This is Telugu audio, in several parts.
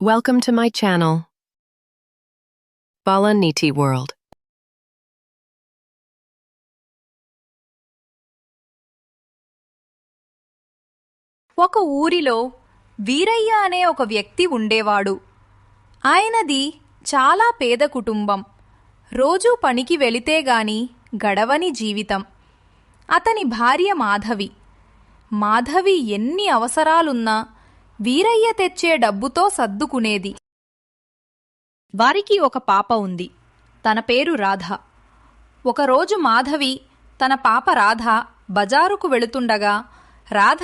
Welcome to my channel. Bala Niti World. ఒక ఊరిలో వీరయ్య అనే ఒక వ్యక్తి ఉండేవాడు ఆయనది చాలా పేద కుటుంబం రోజూ పనికి వెళితే గాని గడవని జీవితం అతని భార్య మాధవి మాధవి ఎన్ని అవసరాలున్నా వీరయ్య తెచ్చే డబ్బుతో సర్దుకునేది. వారికి ఒక పాప ఉంది. తన పేరు రాధ. ఒకరోజు మాధవి తన పాప రాధ బజారుకు వెళుతుండగా రాధ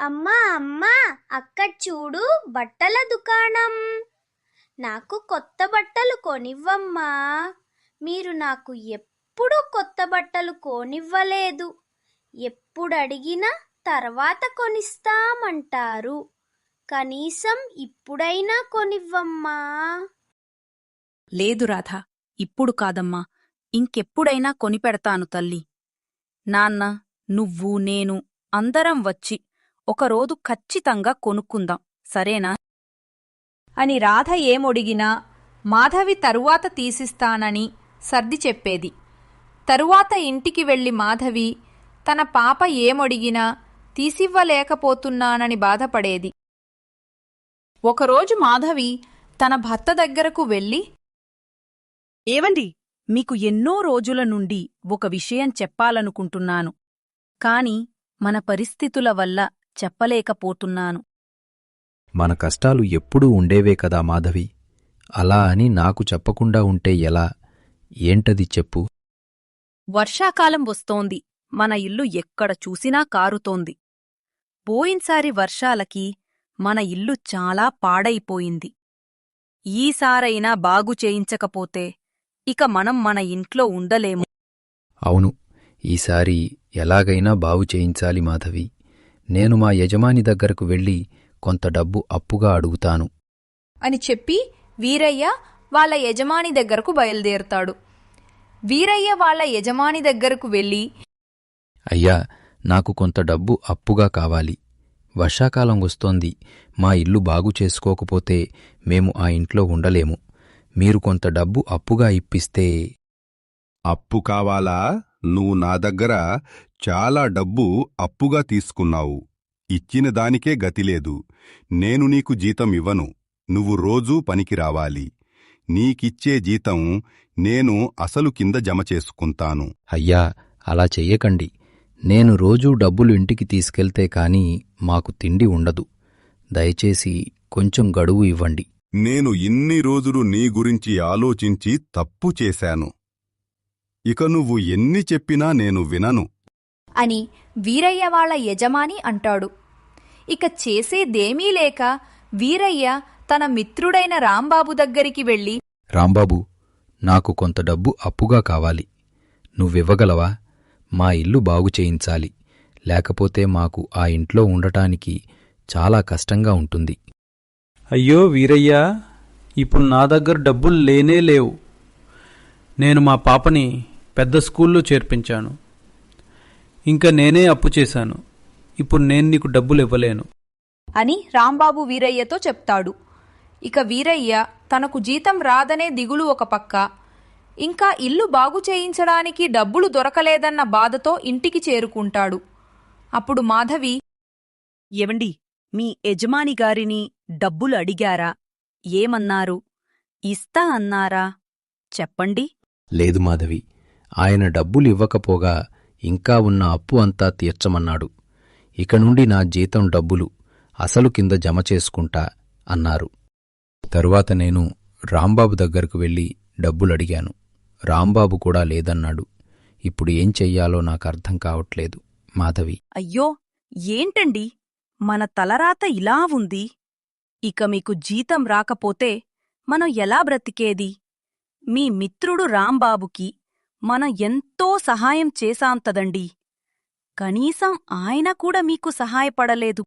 అమ్మా అమ్మా అక్కడ చూడు బట్టల దుకాణం. నాకు కొత్త బట్టలు కొనివ్వమ్మా. మీరు నాకు ఎప్పుడు కొత్త బట్టలు కొనివ్వలేదు. ఎప్పుడు అడిగినా తర్వాత కొనిస్తామంటారు. కనీసం ఇప్పుడైనా కొనివ్వమ్మా. లేదు రాధ ఇప్పుడు కాదమ్మా. ఇంకెప్పుడైనా కొనిపెడతాను తల్లి. నాన్న నువ్వు నేను అందరం వచ్చి ఒకరోజు ఖచ్చితంగా కొనుక్కుందాం. సరేనా? అని రాధ ఏమొడిగినా మాధవి తరువాత తీసిస్తానని సర్ది చెప్పేది. తరువాత ఇంటికి వెళ్ళి మాధవి తన పాప ఏమొడిగినా తీసివ్వలేకపోతున్నానని బాధపడేది. ఒకరోజు మాధవి తన భర్త దగ్గరకు వెళ్ళి ఏవండి మీకు ఎన్నో రోజుల నుండి ఒక విషయం చెప్పాలనుకుంటున్నాను. కాని మన పరిస్థితుల వల్ల చెప్పలేకపోతున్నాను. మన కష్టాలు ఎప్పుడూ ఉండేవే కదా మాధవి. అలా అని నాకు చెప్పకుండా ఉంటే ఎలా? ఏంటది చెప్పు. వర్షాకాలం వస్తోంది. మన ఇల్లు ఎక్కడ చూసినా కారుతోంది. పోయిన్సారి వర్షాలకి మన ఇల్లు చాలా పాడైపోయింది. ఈసారైనా బాగు చేయించకపోతే ఇక మనం మన ఇంట్లో ఉండలేము. అవును ఈసారి ఎలాగైనా బాగు చేయించాలి మాధవి. నేను మా యజమాని దగ్గరకు వెళ్ళి కొంత డబ్బు అప్పుగా అడుగుతాను. అని చెప్పి వీరయ్య వాళ్ళ యజమాని దగ్గరకు బయలుదేరుతాడు. వీరయ్య వాళ్ళ యజమాని దగ్గరకు వెళ్ళి అయ్యా నాకు కొంత డబ్బు అప్పుగా కావాలి. వర్షాకాలం వస్తోంది. మా ఇల్లు బాగు చేసుకోకపోతే మేము ఆ ఇంట్లో ఉండలేము. మీరు కొంత డబ్బు అప్పుగా ఇప్పిస్తే అప్పు కావాలా? నువ్వు నా దగ్గర చాలా డబ్బు అప్పుగా తీసుకున్నావు. ఇచ్చిన దానికే గతిలేదు నేను నీకు జీతం ఇవ్వను. నువ్వు రోజూ పనికి రావాలి. నీకిచ్చే జీతం నేను అసలు కింద జమ చేసుకుంటాను. అయ్యా అలా చెయ్యకండి. నేను రోజూ డబ్బులు ఇంటికి తీసుకెళ్తే కాని మాకు తిండి ఉండదు. దయచేసి కొంచెం గడువు ఇవ్వండి. నేను ఇన్ని రోజులు నీ గురించి ఆలోచించి తప్పు చేశాను. ఇక నువ్వు ఎన్ని చెప్పినా నేను వినను. అని వీరయ్య వాళ్ళ యజమాని అంటాడు. ఇక చేసేదేమీ లేక వీరయ్య తన మిత్రుడైన రాంబాబు దగ్గరికి వెళ్ళి రాంబాబు నాకు కొంత డబ్బు అప్పుగా కావాలి. నువ్వివ్వగలవా? మా ఇల్లు బాగు చేయించాలి. లేకపోతే మాకు ఆ ఇంట్లో ఉండటానికి చాలా కష్టంగా ఉంటుంది. అయ్యో వీరయ్యా ఇప్పుడు నా దగ్గర డబ్బులు లేనే లేవు. నేను మా పాపని పెద్ద స్కూల్లో చేర్పించాను. ఇంకా నేనే అప్పు చేశాను. ఇప్పుడు నేను నీకు డబ్బులు ఇవ్వలేను. అని రాంబాబు వీరయ్యతో చెప్తాడు. ఇక వీరయ్య తనకు జీతం రాదనే దిగులు ఒక పక్క ఇంకా ఇల్లు బాగు చేయించడానికి డబ్బులు దొరకలేదన్న బాధతో ఇంటికి చేరుకుంటాడు. అప్పుడు మాధవి ఏవండి మీ యజమాని గారిని డబ్బులు అడిగారా? ఏమన్నారు? ఇస్తా అన్నారా? చెప్పండి. లేదు మాధవి ఆయన డబ్బులు ఇవ్వకపోగా ఇంకా ఉన్న అప్పు అంతా తీర్చమన్నాడు. ఇక నుండి నా జీతం డబ్బులు అసలు కింద జమ చేసుకుంటా అన్నారు. తరువాత నేను రాంబాబు దగ్గరకు వెళ్ళి డబ్బులు అడిగాను. రాంబాబు కూడా లేదన్నాడు. ఇప్పుడు ఏం చెయ్యాలో నాకు అర్థం కావట్లేదు మాధవి. అయ్యో ఏంటండి? మన తలరాత ఇలా ఉంది. ఇక మీకు జీతం రాకపోతే మనం ఎలా బ్రతికేది? మీ మిత్రుడు రాంబాబుకి మనం ఎంతో సహాయం చేశాంతదండి. కనీసం ఆయన కూడా మీకు సహాయపడలేదు.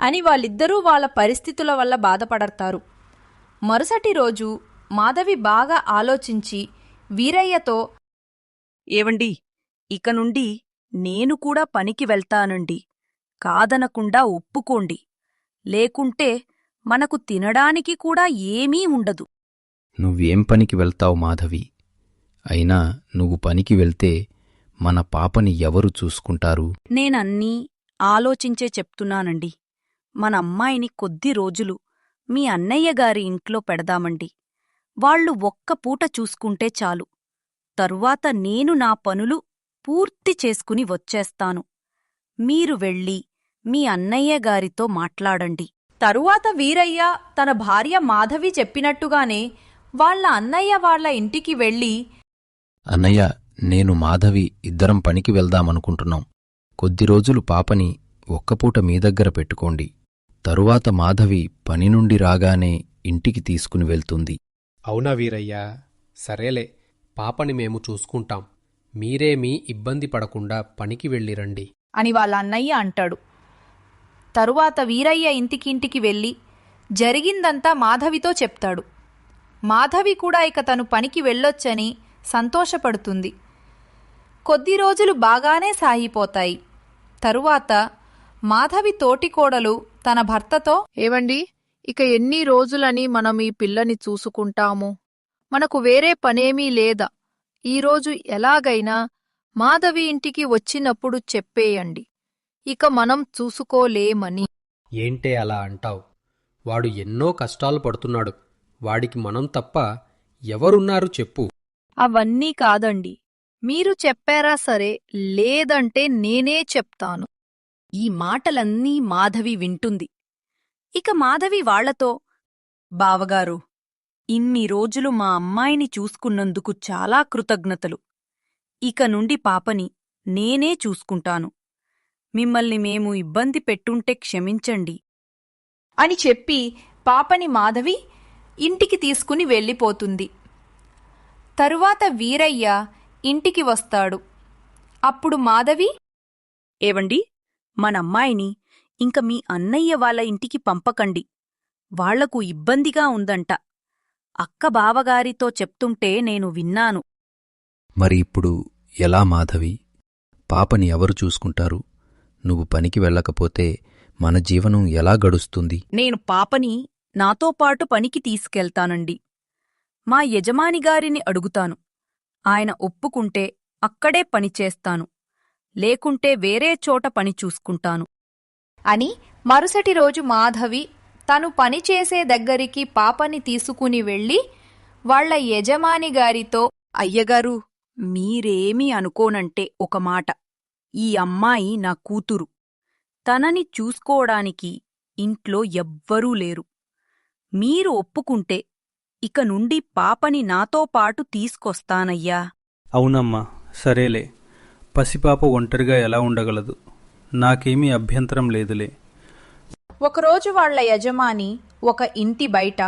అని వాళ్ళిద్దరూ వాళ్ళ పరిస్థితుల వల్ల బాధపడతారు. మరుసటి రోజు మాధవి బాగా ఆలోచించి వీరయ్యతో ఏవండి ఇక నుండి నేను కూడా పనికి వెళ్తానండి. కాదనకుండా ఒప్పుకోండి. లేకుంటే మనకు తినడానికి కూడా ఏమీ ఉండదు. నువ్వేం పనికి వెళ్తావు మాధవి? అయినా నువ్వు పనికి వెళ్తే మన పాపని ఎవరు చూసుకుంటారు? నేనన్నీ ఆలోచించే చెప్తున్నానండి. మన అమ్మాయిని కొద్ది రోజులు మీ అన్నయ్య గారి ఇంట్లో పెడదామండి. వాళ్ళు ఒక్క పూట చూసుకుంటే చాలు. తరువాత నేను నా పనులు పూర్తి చేసుకుని వచ్చేస్తాను. మీరు వెళ్ళి మీ అన్నయ్య గారితో మాట్లాడండి. తరువాత వీరయ్య తన భార్య మాధవి చెప్పినట్టుగానే వాళ్ళ అన్నయ్య వాళ్ళ ఇంటికి వెళ్ళి అన్నయ్య నేను మాధవి ఇద్దరం పనికి వెళ్దామనుకుంటున్నాం. కొద్ది రోజులు పాపని ఒక్కపూట మీ దగ్గర పెట్టుకోండి. తరువాత మాధవి పని నుండి రాగానే ఇంటికి తీసుకుని వెళ్తుంది. అవునా వీరయ్యా? సరేలే పాపని మేము చూసుకుంటాం. మీరేమీ ఇబ్బంది పడకుండా పనికి వెళ్ళిరండి అని వాళ్ళ అన్నయ్య అంటాడు. తరువాత వీరయ్య ఇంటికింటికి వెళ్ళి జరిగిందంతా మాధవితో చెప్తాడు. మాధవి కూడా ఇక తను పనికి వెళ్ళొచ్చని సంతోషపడుతుంది. కొద్ది రోజులు బాగానే సాగిపోతాయి. తరువాత మాధవి తోటికోడలు తన భర్తతో ఏవండి? ఇక ఎన్ని రోజులని మనం ఈ పిల్లని చూసుకుంటాము? మనకు వేరే పనేమీ లేదా? ఈరోజు ఎలాగైనా మాధవి ఇంటికి వచ్చినప్పుడు చెప్పేయండి. ఇక మనం చూసుకోలేమని. ఏంటే అలా అంటావ్? వాడు ఎన్నో కష్టాలు పడుతున్నాడు. వాడికి మనం తప్ప ఎవరున్నారు చెప్పు. అవన్నీ కాదండి. మీరు చెప్పారా సరే లేదంటే నేనే చెప్తాను. ఈ మాటలన్నీ మాధవి వింటుంది. ఇక మాధవి వాళ్ళతో బావగారు ఇన్ని రోజులు మా అమ్మాయిని చూసుకున్నందుకు చాలా కృతజ్ఞతలు. ఇక నుండి పాపని నేనే చూసుకుంటాను. మిమ్మల్ని మేము ఇబ్బంది పెట్టుంటే క్షమించండి. అని చెప్పి పాపని మాధవి ఇంటికి తీసుకుని వెళ్ళిపోతుంది. తరువాత వీరయ్య ఇంటికి వస్తాడు. అప్పుడు మాధవి ఏవండి మనమ్మాయిని ఇంక మీ అన్నయ్య వాళ్ళ ఇంటికి పంపకండి. వాళ్ళకు ఇబ్బందిగా ఉందంట. అక్క బావగారితో చెప్తుంటే నేను విన్నాను. మరి ఇప్పుడు ఎలా మాధవి? పాపని ఎవరు చూసుకుంటారు? నువ్వు పనికి వెళ్ళకపోతే మన జీవనం ఎలా గడుస్తుంది? నేను పాపని నాతో పాటు పనికి తీసుకెళ్తానండి. మా యజమానిగారిని అడుగుతాను. ఆయన ఒప్పుకుంటే అక్కడే పనిచేస్తాను లేకుంటే వేరే చోట పని చూసుకుంటాను. అని మరుసటి రోజు మాధవి తను పనిచేసే దగ్గరికి పాపని తీసుకుని వెళ్ళి వాళ్ళ యజమాని గారితో అయ్యగారు మీరేమీ అనుకోనంటే ఒక మాట. ఈ అమ్మాయి నా కూతురు. తనని చూసుకోవడానికి ఇంట్లో ఎవ్వరూ లేరు. మీరు ఒప్పుకుంటే ఇక నుండి పాపని నాతో పాటు తీసుకొస్తానయ్యా. అవునమ్మా సరేలే. పసిపాప ఒంటరిగా ఎలా ఉండగలదు? నాకేమీ అభ్యంతరం లేదులే. ఒకరోజు వాళ్ళ యజమాని ఒక ఇంటి బయట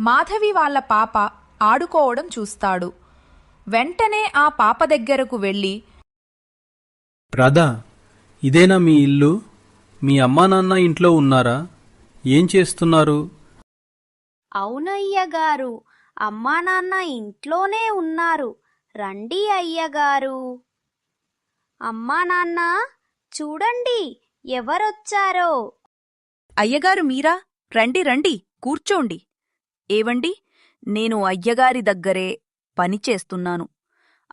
మాధవి వాళ్ళ పాప ఆడుకోవడం చూస్తాడు. వెంటనే ఆ పాప దగ్గరకు వెళ్ళి రాధా ఇదేనా మీ ఇల్లు? మీ అమ్మా నాన్న ఇంట్లో ఉన్నారా? ఏం చేస్తున్నారు? అవునయ్యగారు అమ్మా నాన్న ఇంట్లోనే ఉన్నారు. రండి అయ్యగారు. అమ్మా నాన్న చూడండి ఎవరొచ్చారో. అయ్యగారు మీరా? రండి రండి కూర్చోండి. ఏవండి? నేను అయ్యగారి దగ్గరే పనిచేస్తున్నాను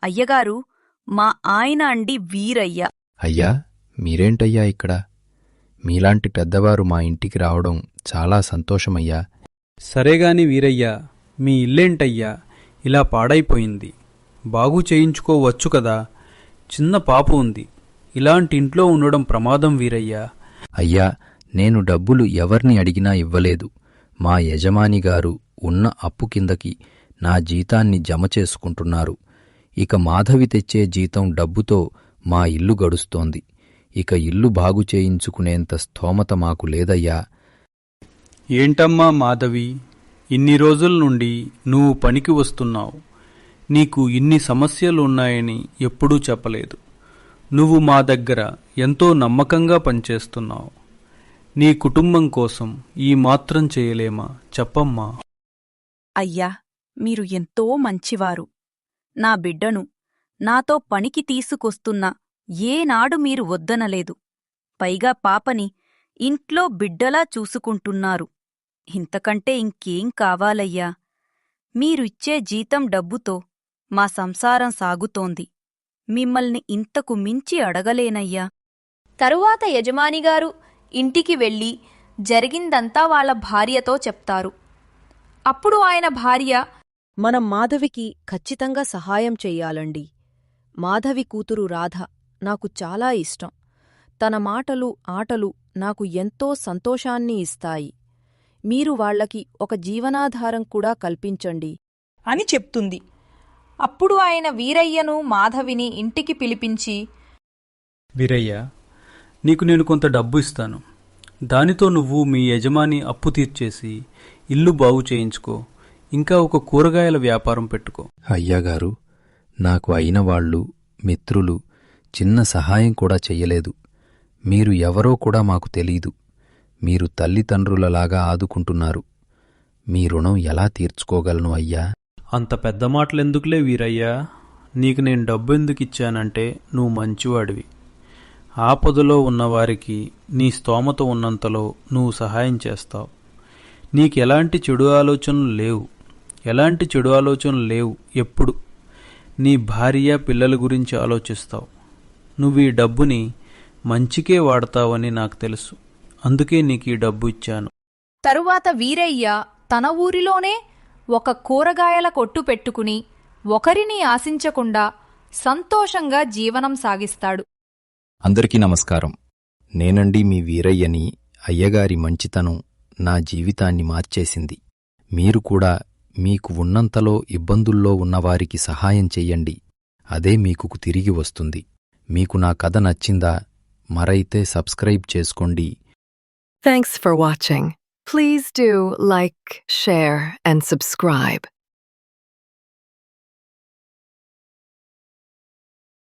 అయ్యగారు మా ఆయన అండి వీరయ్య. అయ్యా మీరేంటయ్యా ఇక్కడ? మీలాంటి పెద్దవారు మా ఇంటికి రావడం చాలా సంతోషమయ్యా. సరేగాని వీరయ్యా మీ ఇల్లేంటయ్యా? ఇలా పాడైపోయింది. బాగు చేయించుకోవచ్చు కదా? చిన్న పాప ఉంది. ఇలాంటి ఇంట్లో ఉండడం ప్రమాదం వీరయ్యా. అయ్యా నేను డబ్బులు ఎవర్ని అడిగినా ఇవ్వలేదు. మా యజమాని గారు ఉన్న అప్పు కిందకి నా జీతాన్ని జమ చేసుకుంటున్నారు. ఇక మాధవి తెచ్చే జీతం డబ్బుతో మా ఇల్లు గడుస్తోంది. ఇక ఇల్లు బాగు చేయించుకునేంత స్థోమత మాకు లేదయ్యా. ఏంటమ్మా మాధవి ఇన్ని రోజుల నుండి నువ్వు పనికి వస్తున్నావు. నీకు ఇన్ని సమస్యలు ఉన్నాయని ఎప్పుడూ చెప్పలేదు. నువ్వు మా దగ్గర ఎంతో నమ్మకంగా పనిచేస్తున్నావు. నీ కుటుంబం కోసం ఈ మాత్రం చేయలేమా? చెప్పమ్మా. అయ్యా మీరు ఎంతో మంచివారు. నా బిడ్డను నాతో పనికి తీసుకొస్తున్న ఏనాడు మీరు వద్దనలేదు. పైగా పాపని ఇంట్లో బిడ్డలా చూసుకుంటున్నారు. ఇంతకంటే ఇంకేం కావాలయ్యా? మీరిచ్చే జీతం డబ్బుతో మా సంసారం సాగుతోంది. మిమ్మల్ని ఇంతకు మించి అడగలేనయ్యా. తరువాత యజమానిగారు ఇంటికి వెళ్ళి జరిగిందంతా వాళ్ళ భార్యతో చెప్తారు. అప్పుడు ఆయన భార్య మనం మాధవికి ఖచ్చితంగా సహాయం చెయ్యాలండి. మాధవి కూతురు రాధ నాకు చాలా ఇష్టం. తన మాటలు ఆటలు నాకు ఎంతో సంతోషాన్ని ఇస్తాయి. మీరు వాళ్ళకి ఒక జీవనాధారం కూడా కల్పించండి. అని చెప్తుంది. అప్పుడు ఆయన వీరయ్యను మాధవిని ఇంటికి పిలిపించి వీరయ్య నీకు నేను కొంత డబ్బు ఇస్తాను. దానితో నువ్వు మీ యజమాని అప్పు తీర్చేసి ఇల్లు బాగు చేయించుకో. ఇంకా ఒక కూరగాయల వ్యాపారం పెట్టుకో. అయ్యాగారు నాకు అయిన వాళ్ళు మిత్రులు చిన్న సహాయం కూడా చెయ్యలేదు. మీరు ఎవరో కూడా మాకు తెలీదు. మీరు తల్లిదండ్రులలాగా ఆదుకుంటున్నారు. మీ రుణం ఎలా తీర్చుకోగలను అయ్యా? అంత పెద్ద మాటలెందుకులే వీరయ్యా? నీకు నేను డబ్బు ఎందుకు ఇచ్చానంటే నువ్వు మంచివాడివి. ఆపదలో ఉన్నవారికి నీ స్తోమత ఉన్నంతలో నువ్వు సహాయం చేస్తావు. నీకు ఎలాంటి చెడు ఆలోచనలు లేవు. ఎలాంటి చెడు ఆలోచనలు లేవు ఎప్పుడు. నీ భార్య పిల్లల గురించి ఆలోచిస్తావు. నువ్వు ఈ డబ్బుని మంచికే వాడతావని నాకు తెలుసు. అందుకే నీకు ఈ డబ్బు ఇచ్చాను. తరువాత వీరయ్య తన ఊరిలోనే ఒక కూరగాయల కొట్టు పెట్టుకుని ఒకరిని ఆశించకుండా సంతోషంగా జీవనం సాగిస్తాడు. అందరికీ నమస్కారం. నేనండి మీ వీరయ్యని అయ్యగారి మంచితనం నా జీవితాన్ని మార్చేసింది. మీరు కూడా మీకు ఉన్నంతలో ఇబ్బందుల్లో ఉన్నవారికి సహాయం చెయ్యండి. అదే మీకు తిరిగి వస్తుంది. మీకు నా కథ నచ్చిందా? మరైతే సబ్స్క్రైబ్ చేసుకోండి. Thanks for watching. Please do like, share, and subscribe.